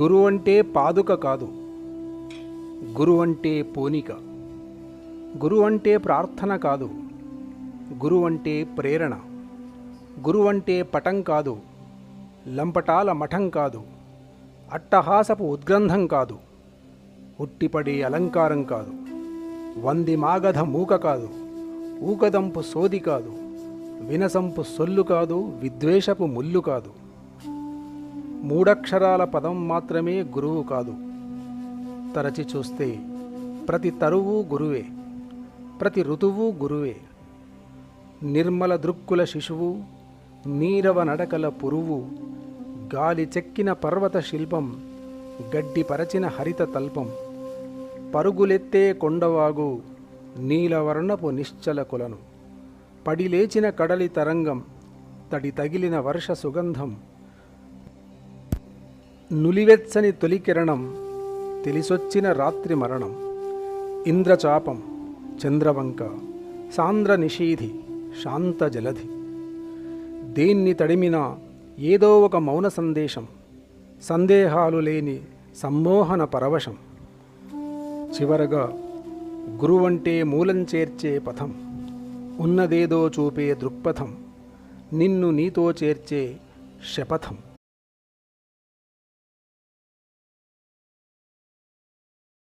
గురు అంటే పాదుక కాదు. గురు అంటే పోనిక. గురు అంటే ప్రార్థన కాదు. గురు అంటే ప్రేరణ. గురు అంటే పటం కాదు. లంపటాల మఠం కాదు. అట్టహాసపు ఉద్గ్రంథం కాదు. ఉట్టిపడే అలంకారం కాదు. వంది మాగధ మూక కాదు. ఊకదంపు సోది కాదు. వినసంపు సొల్లు కాదు. విద్వేషపు ముల్లు కాదు. మూడక్షరాల పదం మాత్రమే గురువు కాదు. తరచి చూస్తే ప్రతి తరువు గురువే ప్రతి ఋతువు గురువే. నిర్మల దృక్కుల శిశువు నీరవ నడకల పురువు గాలి చెక్కిన పర్వత శిల్పం గడ్డి పరచిన హరిత తల్పం. పరుగులెత్తే కొండవాగు నీలవర్ణపు నిశ్చల కొలను. పడిలేచిన కడలి తరంగం తడి తగిలిన వర్ష సుగంధం. నులివెచ్చని తొలి కిరణం తెలిసొచ్చిన రాత్రి మరణం ఇంద్రచాపం చంద్రవంక సాంద్ర నిషీధి శాంత జలధి దేన్ని తడిమినా ఏదో ఒక మౌన సందేశం సందేహాలు లేని సమ్మోహన పరవశం. చివరగా గురువంటే మూలం చేర్చే పథం ఉన్నదేదో చూపే దృక్పథం నిన్ను నీతో చేర్చే శపథం.